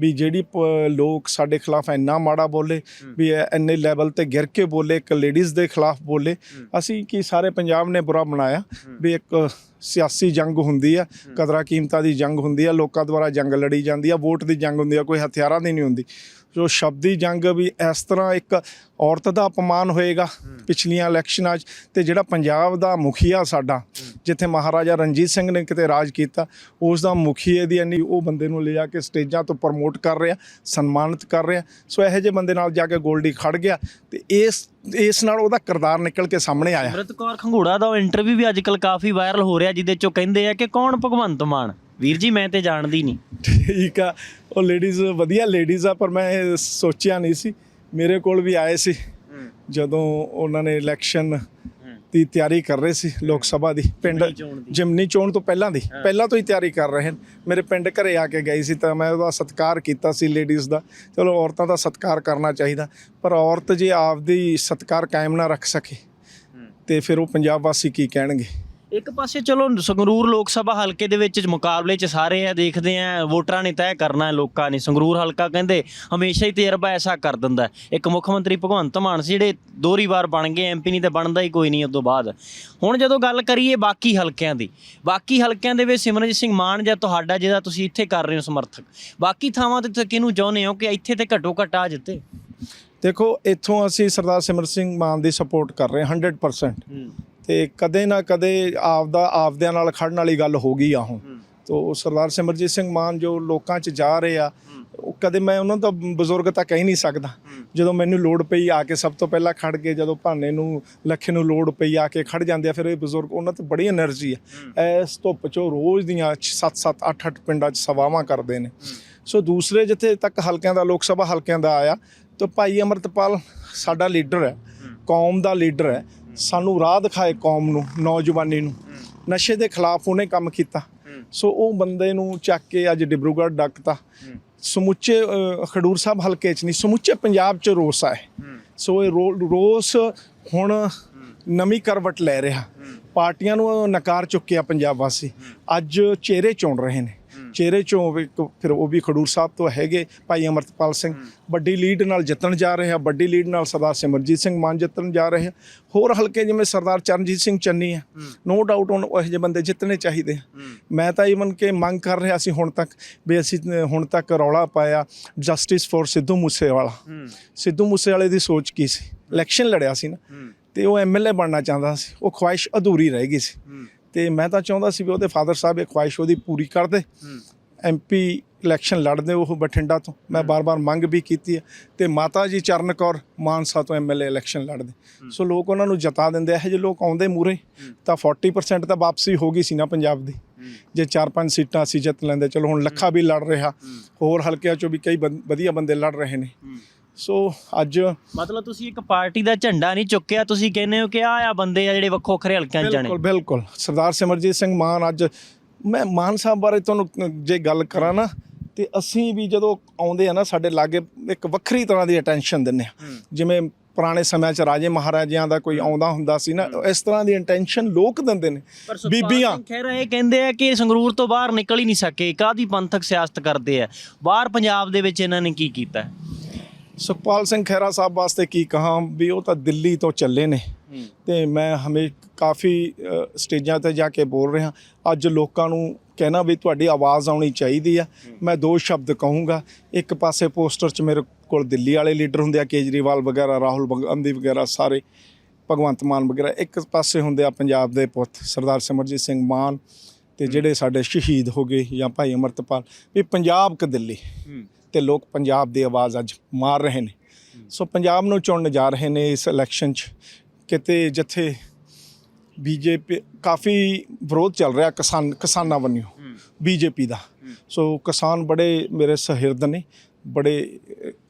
ਵੀ ਜਿਹੜੀ ਲੋਕ ਸਾਡੇ ਖਿਲਾਫ ਇੰਨਾ ਮਾੜਾ ਬੋਲੇ ਵੀ ਇੰਨੇ ਲੈਵਲ ਤੇ ਗਿਰ ਕੇ ਬੋਲੇ ਇੱਕ ਲੇਡੀਜ਼ ਦੇ ਖਿਲਾਫ ਬੋਲੇ। ਅਸੀਂ ਕੀ ਸਾਰੇ ਪੰਜਾਬ ਨੇ ਬੁਰਾ ਬਣਾਇਆ ਵੀ ਇੱਕ ਸਿਆਸੀ ਜੰਗ ਹੁੰਦੀ ਆ ਕਦਰਾਂ ਕੀਮਤਾਂ ਦੀ ਜੰਗ ਹੁੰਦੀ ਆ ਲੋਕਾਂ ਦੁਆਰਾ ਜੰਗ ਲੜੀ ਜਾਂਦੀ ਆ ਵੋਟ ਦੀ ਜੰਗ ਹੁੰਦੀ ਆ ਕੋਈ ਹਥਿਆਰਾਂ ਦੀ ਨਹੀਂ ਹੁੰਦੀ। ਜੋ ਸ਼ਬਦੀ ਜੰਗ ਵੀ ਇਸ ਤਰ੍ਹਾਂ ਇੱਕ ਔਰਤ ਦਾ ਅਪਮਾਨ ਹੋਏਗਾ ਪਿਛਲੀਆਂ ਇਲੈਕਸ਼ਨਾਂ 'ਚ ਤੇ ਜਿਹੜਾ ਪੰਜਾਬ ਦਾ ਮੁਖੀਆ ਸਾਡਾ ਜਿੱਥੇ ਮਹਾਰਾਜਾ ਰਣਜੀਤ ਸਿੰਘ ਨੇ ਕਿਤੇ ਰਾਜ ਕੀਤਾ ਉਸ ਦਾ ਮੁਖੀਏ ਦੀ ਇੰਨੀ ਉਹ ਬੰਦੇ ਨੂੰ ਲਿਜਾ ਕੇ ਸਟੇਜਾਂ ਤੋਂ ਪ੍ਰਮੋਟ ਕਰ ਰਿਹਾ ਸਨਮਾਨਿਤ ਕਰ ਰਿਹਾ। ਸੋ ਇਹੋ ਜਿਹੇ ਬੰਦੇ ਨਾਲ ਜਾ ਕੇ ਗੋਲਡੀ ਖੜ ਗਿਆ ਤੇ ਇਸ ਇਸ ਨਾਲ ਉਹਦਾ ਕਿਰਦਾਰ ਨਿਕਲ ਕੇ ਸਾਹਮਣੇ ਆਇਆ। ਅੰਮ੍ਰਿਤ ਕੌਰ ਖੰਗੂੜਾ ਦਾ ਇੰਟਰਵਿਊ ਵੀ ਅੱਜਕੱਲ ਕਾਫੀ ਵਾਇਰਲ ਹੋ ਰਿਹਾ ਜਿਹਦੇ ਚੋਂ ਕਹਿੰਦੇ ਆ ਕਿ ਕੌਣ ਭਗਵੰਤ ਮਾਨ? ਵੀਰ ਜੀ ਮੈਂ ਤੇ ਜਾਣਦੀ ਨਹੀਂ। ਠੀਕ ਆ। ਉਹ ਲੇਡੀਜ਼ ਵਧੀਆ ਲੇਡੀਜ਼ ਆ ਪਰ ਮੈਂ ਇਹ ਸੋਚਿਆ ਨਹੀਂ ਸੀ। ਮੇਰੇ ਕੋਲ ਵੀ ਆਏ ਸੀ। ਜਦੋਂ ਉਹਨਾਂ ਨੇ ਇਲੈਕਸ਼ਨ ਦੀ ਤਿਆਰੀ ਕਰ ਰਹੇ ਸੀ ਲੋਕ ਸਭਾ ਦੀ। ਪਿੰਡ ਜਿਮਨੀ ਚੋਣ ਤੋਂ ਪਹਿਲਾਂ ਦੀ। ਪਹਿਲਾਂ ਤੋਂ ਹੀ ਤਿਆਰੀ ਕਰ ਰਹੇ ਨੇ ਮੇਰੇ ਪਿੰਡ ਘਰੇ ਆ ਕੇ ਗਈ ਸੀ ਤਾਂ ਮੈਂ ਉਹਦਾ ਸਤਿਕਾਰ ਕੀਤਾ ਸੀ ਲੇਡੀਜ਼ ਦਾ। ਚਲੋ ਔਰਤਾਂ ਦਾ ਸਤਿਕਾਰ ਕਰਨਾ ਚਾਹੀਦਾ। ਪਰ ਔਰਤ ਜੇ ਆਪਦੀ ਸਤਿਕਾਰ ਕਾਇਮ ਨਾ ਰੱਖ ਸਕੇ ਤੇ ਫਿਰ ਉਹ ਪੰਜਾਬ ਵਾਸੀ ਕੀ ਕਹਿਣਗੇ? ਇੱਕ ਪਾਸੇ ਚਲੋ ਸੰਗਰੂਰ ਲੋਕ ਸਭਾ ਹਲਕੇ ਦੇ ਵਿੱਚ ਮੁਕਾਬਲੇ 'ਚ ਸਾਰੇ ਆ ਦੇਖਦੇ ਆ ਵੋਟਰਾਂ ਨੇ ਤੈਅ ਕਰਨਾ ਹੈ ਲੋਕਾਂ ਨੇ। ਸੰਗਰੂਰ ਹਲਕਾ ਕਹਿੰਦੇ ਹਮੇਸ਼ਾ ਹੀ ਤਜਰਬਾ ਐਸਾ ਕਰ ਦਿੰਦਾ। ਇੱਕ ਮੁੱਖ ਮੰਤਰੀ ਭਗਵੰਤ ਮਾਨ ਸੀ ਜਿਹੜੇ ਦੋਹਰੀ ਵਾਰ ਬਣ ਗਏ ਐਮਪੀ ਨਹੀਂ ਤੇ ਬਣਦਾ ਹੀ ਕੋਈ ਨਹੀਂ ਉਸ ਤੋਂ ਬਾਅਦ। ਹੁਣ ਜਦੋਂ ਗੱਲ ਕਰੀਏ ਬਾਕੀ ਹਲਕਿਆਂ ਦੀ ਬਾਕੀ ਹਲਕਿਆਂ ਦੇ ਵਿੱਚ ਸਿਮਰਨਜੀਤ ਸਿੰਘ ਮਾਨ ਜਾਂ ਤੁਹਾਡਾ ਜਿਹਦਾ ਤੁਸੀਂ ਇੱਥੇ ਕਰ ਰਹੇ ਹੋ ਸਮਰਥਕ ਬਾਕੀ ਥਾਵਾਂ ਤੇ ਕਿਹਨੂੰ ਚਾਹੁੰਦੇ ਹੋ ਕਿ ਇੱਥੇ ਤੇ ਘੱਟੋ ਘੱਟ ਆ ਜਿੱਤੇ? ਦੇਖੋ ਇੱਥੋਂ ਅਸੀਂ ਸਰਦਾਰ ਸਿਮਰ ਸਿੰਘ ਮਾਨ ਦੀ ਸਪੋਰਟ ਕਰ ਰਹੇ ਹਾਂ 100% ਤੇ ਕਦੇ ਨਾ ਕਦੇ ਆਪਦਾ ਆਪਦਿਆਂ ਨਾਲ ਖੜਨ ਵਾਲੀ ਗੱਲ ਹੋ ਗਈ ਆ ਹੁਣ। ਤੋ ਸਰਦਾਰ ਸਿਮਰਜੀਤ ਸਿੰਘ ਮਾਨ ਜੋ ਲੋਕਾਂ 'ਚ ਜਾ ਰਹੇ ਆ ਉਹ ਕਦੇ ਮੈਂ ਉਹਨਾਂ ਦਾ ਬਜ਼ੁਰਗ ਤਾਂ ਕਹਿ ਨਹੀਂ ਸਕਦਾ। ਜਦੋਂ ਮੈਨੂੰ ਲੋੜ ਪਈ ਆ ਕੇ ਸਭ ਤੋਂ ਪਹਿਲਾਂ ਖੜ ਕੇ ਜਦੋਂ ਭਾਨੇ ਨੂੰ ਲੱਖੇ ਨੂੰ ਲੋੜ ਪਈ ਆ ਕੇ ਖੜ ਜਾਂਦੇ ਆ ਫਿਰ ਇਹ ਬਜ਼ੁਰਗ ਉਹਨਾਂ ਤੇ ਬੜੀ એનર્ਜੀ ਆ। ਇਸ ਧੁੱਪ 'ਚੋਂ ਰੋਜ਼ ਦੀਆਂ 7-7 8-8 ਪਿੰਡਾਂ 'ਚ ਸਵਾਵਾਂ ਕਰਦੇ ਨੇ। ਸੋ ਦੂਸਰੇ ਜਿੱਥੇ ਤੱਕ ਹਲਕਿਆਂ ਦਾ ਲੋਕ ਸਭਾ ਹਲਕਿਆਂ ਦਾ ਆਇਆ ਤਾਂ ਭਾਈ ਅਮਰਤਪਾਲ ਸਾਡਾ ਲੀਡਰ ਹੈ। ਕੌਮ ਦਾ ਲੀਡਰ ਹੈ। ਸਾਨੂੰ ਰਾਹ ਦਿਖਾਏ ਕੌਮ ਨੂੰ ਨੌਜਵਾਨੀ ਨੂੰ। ਨਸ਼ੇ ਦੇ ਖਿਲਾਫ ਉਹਨੇ ਕੰਮ ਕੀਤਾ। ਸੋ ਉਹ ਬੰਦੇ ਨੂੰ ਚੱਕ ਕੇ ਅੱਜ ਡਿਬਰੂਗੜ੍ਹ ਡੱਕਤਾ। ਸਮੁੱਚੇ ਖਡੂਰ ਸਾਹਿਬ ਹਲਕੇ 'ਚ ਨਹੀਂ ਸਮੁੱਚੇ ਪੰਜਾਬ 'ਚ ਰੋਸ ਹੈ। ਸੋ ਇਹ ਰੋਸ ਹੁਣ ਨਵੀਂ ਕਰਵਟ ਲੈ ਰਿਹਾ। ਪਾਰਟੀਆਂ ਨੂੰ ਨਕਾਰ ਚੁੱਕਿਆ ਪੰਜਾਬ ਵਾਸੀ। ਅੱਜ ਚਿਹਰੇ ਚੁਣ ਰਹੇ ਨੇ। ਚਿਹਰੇ ਚੋਂ ਵੀ ਇੱਕ ਫਿਰ ਉਹ ਵੀ ਖਡੂਰ ਸਾਹਿਬ ਤੋਂ ਹੈਗੇ ਭਾਈ ਅਮਰਤਪਾਲ ਸਿੰਘ। ਵੱਡੀ ਲੀਡ ਨਾਲ ਜਿੱਤਣ ਜਾ ਰਹੇ ਆ ਵੱਡੀ ਲੀਡ ਨਾਲ ਸਰਦਾਰ ਸਿਮਰਜੀਤ ਸਿੰਘ ਮਾਨ ਜਿੱਤਣ ਜਾ ਰਹੇ ਆ। ਹੋਰ ਹਲਕੇ ਜਿਵੇਂ ਸਰਦਾਰ ਚਰਨਜੀਤ ਸਿੰਘ ਚੰਨੀ ਆ ਨੋ ਡਾਊਟ ਉਹ ਇਹੋ ਜਿਹੇ ਬੰਦੇ ਜਿੱਤਣੇ ਚਾਹੀਦੇ ਆ। ਮੈਂ ਤਾਂ ਈਵਨ ਕਿ ਮੰਗ ਕਰ ਰਿਹਾ ਸੀ ਹੁਣ ਤੱਕ ਵੀ ਅਸੀਂ ਹੁਣ ਤੱਕ ਰੌਲਾ ਪਾਇਆ ਜਸਟਿਸ ਫॉर ਸਿੱਧੂ ਮੂਸੇਵਾਲਾ। ਸਿੱਧੂ ਮੂਸੇਵਾਲੇ ਦੀ ਸੋਚ ਕੀ ਸੀ? ਇਲੈਕਸ਼ਨ ਲੜਿਆ ਸੀ ਨਾ। ਤੇ ਉਹ ਐਮਐਲਏ ਬਣਨਾ ਚਾਹੁੰਦਾ ਸੀ। ਉਹ ਖੁਆਇਸ਼ ਅਧੂਰੀ ਰਹਿ ਗਈ ਸੀ। ਤੇ ਮੈਂ ਤਾਂ ਚਾਹੁੰਦਾ ਸੀ ਵੀ ਉਹਦੇ ਫਾਦਰ ਸਾਹਿਬ ਇਹ ਖੁਆਇਸ਼ ਉਹਦੀ ਪੂਰੀ ਕਰ ਦੇ। ਐਮਪੀ ਇਲੈਕਸ਼ਨ ਲੜਦੇ ਉਹ ਬਠਿੰਡਾ ਤੋਂ। ਮੈਂ ਬਾਰ-ਬਾਰ ਮੰਗ ਵੀ ਕੀਤੀ ਹੈ ਤੇ ਮਾਤਾ ਜੀ ਚਰਨ ਕੌਰ ਮਾਨਸਾ ਤੋਂ ਐਮਐਲਏ ਇਲੈਕਸ਼ਨ ਲੜਦੇ। ਸੋ ਲੋਕ ਉਹਨਾਂ ਨੂੰ ਜਤਾ ਦਿੰਦੇ ਇਹੋ ਜਿਹੇ ਲੋਕ ਆਉਂਦੇ ਮੂਰੇ ਤਾਂ 40% ਤਾਂ ਵਾਪਸੀ ਹੋ ਗਈ ਸੀ ਨਾ ਪੰਜਾਬ ਦੀ। ਜੇ 4-5 ਸੀਟਾਂ ਅਸੀਂ ਜਿੱਤ ਲੈਂਦੇ। ਚਲੋ ਹੁਣ ਲੱਖਾ ਵੀ ਲੜ ਰਿਹਾ। ਹੋਰ ਹਲਕਿਆਂ ਚੋਂ ਵੀ ਕਈ ਵਧੀਆ ਬੰਦੇ ਲੜ ਰਹੇ ਨੇ। ਸੋ ਅੱਜ ਮਤਲਬ ਤੁਸੀਂ ਇੱਕ ਪਾਰਟੀ ਦਾ ਝੰਡਾ ਨਹੀਂ ਚੁੱਕਿਆ ਤੁਸੀਂ ਕਹਿੰਦੇ ਹੋ ਕਿ ਆ ਆ ਬੰਦੇ ਆ ਜਿਹੜੇ ਵੱਖੋ ਵੱਖਰੇ ਹਲਕਿਆਂ 'ਚ ਜਾਣੇ। ਬਿਲਕੁਲ ਬਿਲਕੁਲ। ਸਰਦਾਰ ਸਿਮਰਜੀਤ ਸਿੰਘ ਮਾਨ ਅੱਜ ਮੈਂ ਮਾਨ ਸਾਹਿਬ ਬਾਰੇ ਤੁਹਾਨੂੰ ਜੇ ਗੱਲ ਕਰਾਂ ਨਾ ਤੇ ਅਸੀਂ ਵੀ ਜਦੋਂ ਆਉਂਦੇ ਆ ਨਾ ਸਾਡੇ ਲਾਗੇ ਇੱਕ ਵੱਖਰੀ ਤਰ੍ਹਾਂ ਦੀ ਅਟੈਂਸ਼ਨ ਦਿੰਨੇ ਆ। ਜਿਵੇਂ ਪੁਰਾਣੇ ਸਮਿਆਂ 'ਚ ਰਾਜੇ ਮਹਾਰਾਜਿਆਂ ਦਾ ਕੋਈ ਆਉਂਦਾ ਹੁੰਦਾ ਸੀ ਨਾ ਇਸ ਤਰ੍ਹਾਂ ਦੀ ਅਟੈਂਸ਼ਨ ਲੋਕ ਦਿੰਦੇ ਨੇ ਬੀਬੀਆਂ। ਖੈਰ ਇਹ ਕਹਿੰਦੇ ਆ ਕਿ ਸੰਗਰੂਰ ਤੋਂ ਬਾਹਰ ਨਿਕਲ ਹੀ ਨਹੀਂ ਸਕੇ ਕਾਦੀ ਪੰਥਕ ਸਿਆਸਤ ਕਰਦੇ ਆ? ਬਾਹਰ ਪੰਜਾਬ ਦੇ ਵਿੱਚ ਇਹਨਾਂ ਨੇ ਕੀ ਕੀਤਾ? ਸੁਖਪਾਲ ਸਿੰਘ ਖਹਿਰਾ ਸਾਹਿਬ ਵਾਸਤੇ ਕੀ ਕਹਾਂ ਵੀ ਉਹ ਤਾਂ ਦਿੱਲੀ ਤੋਂ ਚੱਲੇ ਨੇ। ਤੇ ਮੈਂ ਹਮੇ ਕਾਫੀ ਸਟੇਜਾਂ ਤੇ ਜਾ ਕੇ ਬੋਲ ਰਿਹਾ। ਅੱਜ ਲੋਕਾਂ ਨੂੰ ਕਹਿਣਾ ਵੀ ਤੁਹਾਡੀ ਆਵਾਜ਼ ਆਉਣੀ ਚਾਹੀਦੀ ਆ। ਮੈਂ ਦੋ ਸ਼ਬਦ ਕਹੂੰਗਾ। ਇੱਕ ਪਾਸੇ ਪੋਸਟਰ 'ਚ ਮੇਰੇ ਕੋਲ ਦਿੱਲੀ ਵਾਲੇ ਲੀਡਰ ਹੁੰਦੇ ਆ ਕੇਜਰੀਵਾਲ ਵਗੈਰਾ ਰਾਹੁਲ ਗਾਂਧੀ ਵਗੈਰਾ ਸਾਰੇ ਭਗਵੰਤ ਮਾਨ ਵਗੈਰਾ। ਇੱਕ ਪਾਸੇ ਹੁੰਦੇ ਆ ਪੰਜਾਬ ਦੇ ਪੁੱਤ ਸਰਦਾਰ ਸਿਮਰਜੀਤ ਸਿੰਘ ਮਾਨ ਤੇ ਜਿਹੜੇ ਸਾਡੇ ਸ਼ਹੀਦ ਹੋ ਗਏ ਜਾਂ ਭਾਈ ਅਮਰਤਪਾਲ। ਵੀ ਪੰਜਾਬ ਕ ਦਿੱਲੀ। ਤੇ ਲੋਕ ਪੰਜਾਬ ਦੀ ਆਵਾਜ਼ ਅੱਜ ਮਾਰ ਰਹੇ ਨੇ। ਸੋ ਪੰਜਾਬ ਨੂੰ ਚੁਣਨ ਜਾ ਰਹੇ ਨੇ ਇਸ ਇਲੈਕਸ਼ਨ 'ਚ। ਕਿਤੇ ਜਿੱਥੇ ਬੀਜੇਪੀ ਕਾਫੀ ਵਿਰੋਧ ਚੱਲ ਰਿਹਾ ਕਿਸਾਨ ਕਿਸਾਨਾਂ ਵੱਲੋਂ ਬੀਜੇਪੀ ਦਾ। ਸੋ ਕਿਸਾਨ ਬੜੇ ਮੇਰੇ ਸਹਿਰਦ ਨੇ ਬੜੇ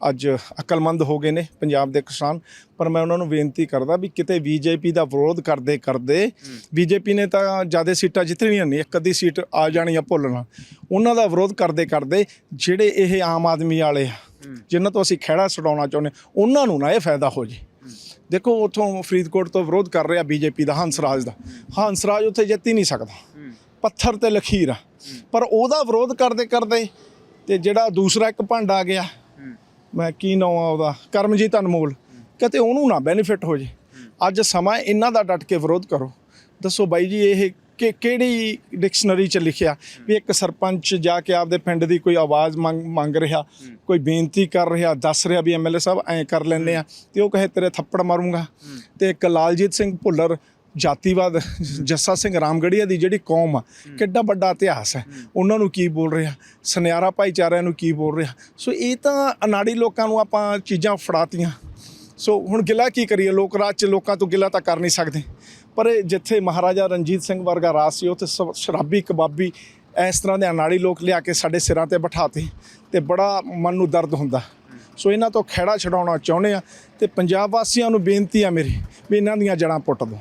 ਅੱਜ ਅਕਲਮੰਦ ਹੋ ਗਏ ਨੇ ਪੰਜਾਬ ਦੇ ਕਿਸਾਨ ਪਰ ਮੈਂ ਉਹਨਾਂ ਨੂੰ ਬੇਨਤੀ ਕਰਦਾ ਵੀ ਕਿਤੇ ਬੀਜੇਪੀ ਦਾ ਵਿਰੋਧ ਕਰਦੇ ਕਰਦੇ ਬੀਜੇਪੀ ਨੇ ਤਾਂ ਜ਼ਿਆਦਾ ਸੀਟਾਂ ਜਿੱਤਣੀਆਂ ਨਹੀਂ ਇੱਕ ਅੱਧੀ ਸੀਟ ਆ ਜਾਣੀ ਆ ਭੁੱਲਣਾ ਉਹਨਾਂ ਦਾ ਵਿਰੋਧ ਕਰਦੇ ਕਰਦੇ ਜਿਹੜੇ ਇਹ ਆਮ ਆਦਮੀ ਵਾਲੇ ਆ ਜਿਨ੍ਹਾਂ ਤੋਂ ਅਸੀਂ ਖਹਿੜਾ ਛਡਾਉਣਾ ਚਾਹੁੰਦੇ ਉਹਨਾਂ ਨੂੰ ਨਾ ਇਹ ਫਾਇਦਾ ਹੋ ਜੇ। ਦੇਖੋ ਉਥੋਂ ਫਰੀਦਕੋਟ ਤੋਂ ਵਿਰੋਧ ਕਰ ਰਿਹਾ ਬੀਜੇਪੀ ਦਾ ਹੰਸਰਾਜ ਦਾ। ਹੰਸਰਾਜ ਉੱਥੇ ਜਿੱਤ ਹੀ ਨਹੀਂ ਸਕਦਾ। ਪੱਥਰ ਤੇ ਲਖੀਰ ਆ। ਪਰ ਉਹਦਾ ਵਿਰੋਧ ਕਰਦੇ ਕਰਦੇ ਤੇ ਜਿਹੜਾ ਦੂਸਰਾ ਇੱਕ ਭੰਡ ਆ ਗਿਆ ਮੈਂ ਕੀ ਨਾਮ ਆ ਉਹਦਾ? ਕਰਮਜੀਤ ਅਨਮੋਲ। ਕਿਤੇ ਉਹਨੂੰ ਨਾ ਬੈਨੀਫਿਟ ਹੋ ਜੇ। ਅੱਜ ਸਮਾਂ ਇਹਨਾਂ ਦਾ ਡਟ ਕੇ ਵਿਰੋਧ ਕਰੋ। ਦੱਸੋ ਬਾਈ ਜੀ, ਇਹ ਕਿ ਕਿਹੜੀ ਡਿਕਸ਼ਨਰੀ ਚ ਲਿਖਿਆ? ਵੀ ਇੱਕ ਸਰਪੰਚ ਜਾ ਕੇ ਆਪਦੇ ਪਿੰਡ ਦੀ ਕੋਈ ਆਵਾਜ਼ ਮੰਗ ਮੰਗ ਰਿਹਾ, ਕੋਈ ਬੇਨਤੀ ਕਰ ਰਿਹਾ, ਦੱਸ ਰਿਹਾ ਵੀ ਐਮਐਲਏ ਸਾਹਿਬ, ਐਂ ਕਰ ਲੈਂਦੇ ਆ। ਤੇ ਉਹ ਕਹੇ, ਤੇਰੇ ਥੱਪੜ ਮਾਰੂੰਗਾ। ਤੇ ਇੱਕ ਲਾਲਜੀਤ ਸਿੰਘ ਭੁੱਲਰ ਜਾਤੀਵਾਦ ਜੱਸਾ ਸਿੰਘ ਰਾਮਗੜੀਆ ਦੀ ਜਿਹੜੀ ਕੌਮ ਆ ਕਿੱਡਾ ਵੱਡਾ ਇਤਿਹਾਸ ਹੈ। ਉਹਨਾਂ ਨੂੰ ਕੀ ਬੋਲ ਰਿਹਾ? ਸੁਨਿਆਰਾ ਭਾਈਚਾਰਿਆਂ ਨੂੰ ਕੀ ਬੋਲ ਰਿਹਾ? ਸੋ ਇਹ ਤਾਂ ਅਨਾੜੀ ਲੋਕਾਂ ਨੂੰ ਆਪਾਂ ਚੀਜ਼ਾਂ ਫੜਾਤੀਆਂ। ਸੋ ਹੁਣ ਗਿਲਾ ਕੀ ਕਰੀਏ? ਲੋਕ ਰਾਜ ਚ ਲੋਕਾਂ ਤੋਂ ਗਿਲਾ ਤਾਂ ਕਰ ਨਹੀਂ ਸਕਦੇ। ਪਰ ਜਿੱਥੇ ਮਹਾਰਾਜਾ ਰਣਜੀਤ ਸਿੰਘ ਵਰਗਾ ਰਾਜ ਸੀ ਉੱਥੇ ਸ਼ਰਾਬੀ ਕਬਾਬੀ ਇਸ ਤਰ੍ਹਾਂ ਦੇ ਅਨਾੜੀ ਲੋਕ ਲਿਆ ਕੇ ਸਾਡੇ ਸਿਰਾਂ ਤੇ ਬਿਠਾਤੇ ਤੇ ਬੜਾ ਮਨ ਨੂੰ ਦਰਦ ਹੁੰਦਾ। ਸੋ ਇਹਨਾਂ ਤੋਂ ਖਹਿੜਾ ਛਡਾਉਣਾ ਚਾਹੁੰਦੇ ਆ ਤੇ ਪੰਜਾਬ ਵਾਸੀਆਂ ਨੂੰ ਬੇਨਤੀ ਆ ਮੇਰੀ ਵੀ ਇਹਨਾਂ ਦੀਆਂ ਜੜਾਂ ਪੁੱਟ ਦਿਓ।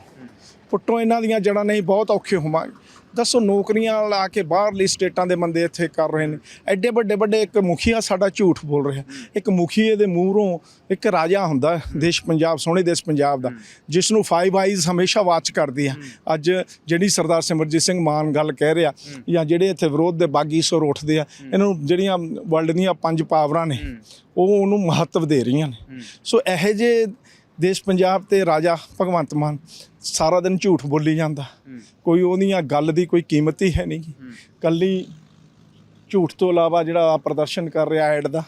ਪੁੱਟੋ ਇਹਨਾਂ ਦੀਆਂ ਜੜਾਂ ਨਹੀਂ ਬਹੁਤ ਔਖੇ ਹੋਵਾਂਗੇ। ਦੱਸੋ ਨੌਕਰੀਆਂ ਲਾ ਕੇ ਬਾਹਰਲੀ ਸਟੇਟਾਂ ਦੇ ਬੰਦੇ ਇੱਥੇ ਕਰ ਰਹੇ ਨੇ। ਐਡੇ ਵੱਡੇ ਵੱਡੇ ਇੱਕ ਮੁਖੀਆ ਸਾਡਾ ਝੂਠ ਬੋਲ ਰਿਹਾ। ਇੱਕ ਮੁਖੀਏ ਦੇ ਮੂਹਰੋਂ ਇੱਕ ਰਾਜਾ ਹੁੰਦਾ ਦੇਸ਼ ਪੰਜਾਬ ਸੋਹਣੇ ਦੇਸ਼ ਪੰਜਾਬ ਦਾ ਜਿਸ ਨੂੰ ਫਾਈਵ ਆਈਜ਼ ਹਮੇਸ਼ਾ ਵਾਚ ਕਰਦੀ ਆ। ਅੱਜ ਜਿਹੜੀ ਸਰਦਾਰ ਸਿਮਰਜੀਤ ਸਿੰਘ ਮਾਨ ਗੱਲ ਕਹਿ ਰਿਹਾ ਜਾਂ ਜਿਹੜੇ ਇੱਥੇ ਵਿਰੋਧ ਦੇ ਬਾਗੀ ਸੁਰ ਉੱਠਦੇ ਆ ਇਹਨਾਂ ਨੂੰ ਜਿਹੜੀਆਂ ਵਰਲਡ ਦੀਆਂ ਪੰਜ ਪਾਵਰਾਂ ਨੇ ਉਹ ਉਹਨੂੰ ਮਹੱਤਵ ਦੇ ਰਹੀਆਂ ਨੇ। ਸੋ ਇਹੋ ਜੇ ਦੇਸ਼ ਪੰਜਾਬ ਤੇ ਰਾਜਾ ਭਗਵੰਤ ਮਾਨ ਸਾਰਾ ਦਿਨ ਝੂਠ ਬੋਲੀ ਜਾਂਦਾ। ਕੋਈ ਉਹਦੀਆਂ ਗੱਲ ਦੀ ਕੋਈ ਕੀਮਤ ਹੀ ਹੈ ਨਹੀਂ। ਕੱਲੀ ਝੂਠ ਤੋਂ ਇਲਾਵਾ ਜਿਹੜਾ ਪ੍ਰਦਰਸ਼ਨ ਕਰ ਰਿਹਾ ਐਡ ਦਾ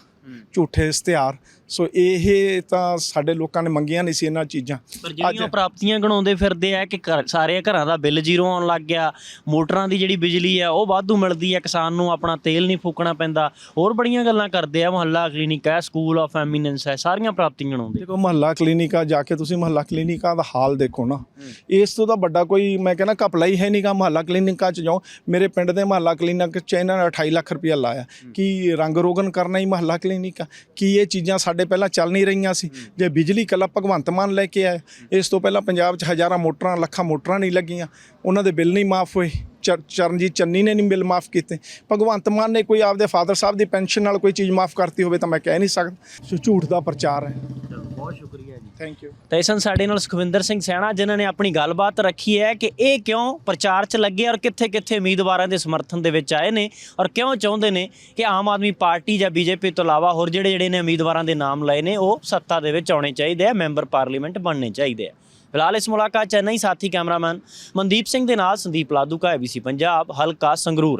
ਝੂਠੇ ਇਸ਼ਤਿਹਾਰ ਸੋ ਇਹ ਤਾਂ ਸਾਡੇ ਲੋਕਾਂ ਨੇ ਮੰਗੀਆਂ ਨਹੀਂ ਸੀ ਇਹਨਾਂ ਚੀਜ਼ਾਂ। ਪਰ ਜਿਹੜੀਆਂ ਪ੍ਰਾਪਤੀਆਂ ਗਣਾਉਂਦੇ ਫਿਰਦੇ ਆ ਕਿ ਸਾਰੇ ਘਰਾਂ ਦਾ ਬਿੱਲ ਜ਼ੀਰੋ ਆਉਣ ਲੱਗ ਗਿਆ ਮੋਟਰਾਂ ਦੀ ਜਿਹੜੀ ਬਿਜਲੀ ਆ ਉਹ ਵਾਧੂ ਮਿਲਦੀ ਆ ਕਿਸਾਨ ਨੂੰ ਆਪਣਾ ਤੇਲ ਨਹੀਂ ਫੂਕਣਾ ਪੈਂਦਾ। ਹੋਰ ਬੜੀਆਂ ਗੱਲਾਂ ਕਰਦੇ ਆ ਮੁਹੱਲਾ ਕਲੀਨਿਕ ਹੈ ਸਕੂਲ ਆਫ ਐਮੀਨੈਂਸ ਹੈ ਸਾਰੀਆਂ ਪ੍ਰਾਪਤੀਆਂ ਗਣਾਉਂਦੇ। ਦੇਖੋ ਮਹੱਲਾ ਕਲੀਨਿਕਾ ਜਾ ਕੇ ਤੁਸੀਂ ਮਹੱਲਾ ਕਲੀਨਿਕਾਂ ਦਾ ਹਾਲ ਦੇਖੋ ਨਾ। ਇਸ ਤੋਂ ਤਾਂ ਵੱਡਾ ਕੋਈ ਮੈਂ ਕਹਿੰਦਾ ਘਪਲਾ ਹੀ ਹੈ ਨਹੀਂਗਾ ਮਹੱਲਾ ਕਲੀਨਿਕਾਂ 'ਚ ਜਾਓ। ਮੇਰੇ ਪਿੰਡ ਦੇ ਮਹੱਲਾ ਕਲੀਨਿਕ 'ਚ ਇਹਨਾਂ ਨੇ 28 ਲੱਖ ਰੁਪਇਆ ਲਾਇਆ। ਕੀ ਰੰਗ ਰੋਗਨ ਕਰਨਾ ਹੀ ਮਹੱਲਾ ਕਲੀਨਿਕ ਆ? ਕੀ ਇਹ ਚੀਜ਼ਾਂ ਸਾਡੇ ਪਹਿਲਾਂ ਚੱਲ ਨਹੀਂ ਰਹੀਆਂ ਸੀ। ਜੇ ਬਿਜਲੀ ਕੱਲਾ ਭਗਵੰਤ ਮਾਨ ਲੈ ਕੇ ਆਏ ਇਸ ਤੋਂ ਪਹਿਲਾਂ ਪੰਜਾਬ 'ਚ ਹਜ਼ਾਰਾਂ ਮੋਟਰਾਂ ਲੱਖਾਂ ਮੋਟਰਾਂ ਨਹੀਂ ਲੱਗੀਆਂ। ਉਹਨਾਂ ਦੇ ਬਿੱਲ ਨਹੀਂ ਮਾਫ ਹੋਏ। ਚਰ- ਚਰਨਜੀਤ ਚੰਨੀ ਨੇ ਨਹੀਂ ਬਿੱਲ ਮਾਫ ਕੀਤੇ। ਭਗਵੰਤ ਮਾਨ ਨੇ ਕੋਈ ਆਪਦੇ ਫਾਦਰ ਸਾਹਿਬ ਦੀ ਪੈਨਸ਼ਨ ਨਾਲ ਕੋਈ ਚੀਜ਼ ਮਾਫ ਕਰਤੀ ਹੋਵੇ ਤਾਂ ਮੈਂ ਕਹਿ ਨਹੀਂ ਸਕਦਾ। ਸੋ ਝੂਠ ਦਾ ਪ੍ਰਚਾਰ ਹੈ। ਬਹੁਤ ਸ਼ੁਕਰੀਆ। ਥੈਂਕ ਯੂ ਤਾਂ ਇਸਨ ਸਾਡੇ ਨਾਲ ਸੁਖਵਿੰਦਰ ਸਿੰਘ ਸੈਣਾ, ਜਿਨ੍ਹਾਂ ਨੇ ਆਪਣੀ ਗੱਲਬਾਤ ਰੱਖੀ ਹੈ ਕਿ ਇਹ ਕਿਉਂ ਪ੍ਰਚਾਰ 'ਚ ਲੱਗੇ ਔਰ ਕਿੱਥੇ-ਕਿੱਥੇ ਉਮੀਦਵਾਰਾਂ ਦੇ ਸਮਰਥਨ ਦੇ ਵਿੱਚ ਆਏ ਨੇ ਔਰ ਕਿਉਂ ਚਾਹੁੰਦੇ ਨੇ ਕਿ ਆਮ ਆਦਮੀ ਪਾਰਟੀ ਜਾਂ ਬੀਜੇਪੀ ਤੋਂ ਇਲਾਵਾ ਹੋਰ ਜਿਹੜੇ ਜਿਹੜੇ ਨੇ ਉਮੀਦਵਾਰਾਂ ਦੇ ਨਾਮ ਲਏ ਨੇ, ਉਹ ਸੱਤਾ ਦੇ ਵਿੱਚ ਆਉਣੇ ਚਾਹੀਦੇ ਆ, ਮੈਂਬਰ ਪਾਰਲੀਮੈਂਟ ਬਣਨੇ ਚਾਹੀਦੇ ਆ। ਫਿਲਹਾਲ ਇਸ ਮੁਲਾਕਾਤ 'ਚ ਨਹੀਂ ਸਾਥੀ ਕੈਮਰਾਮੈਨ ਮਨਦੀਪ ਸਿੰਘ ਦੇ ਨਾਲ ਸੰਦੀਪ ਲਾਦੂਕਾ ਐਬੀਸੀ ਪੰਜਾਬ, ਹਲਕਾ ਸੰਗਰੂਰ।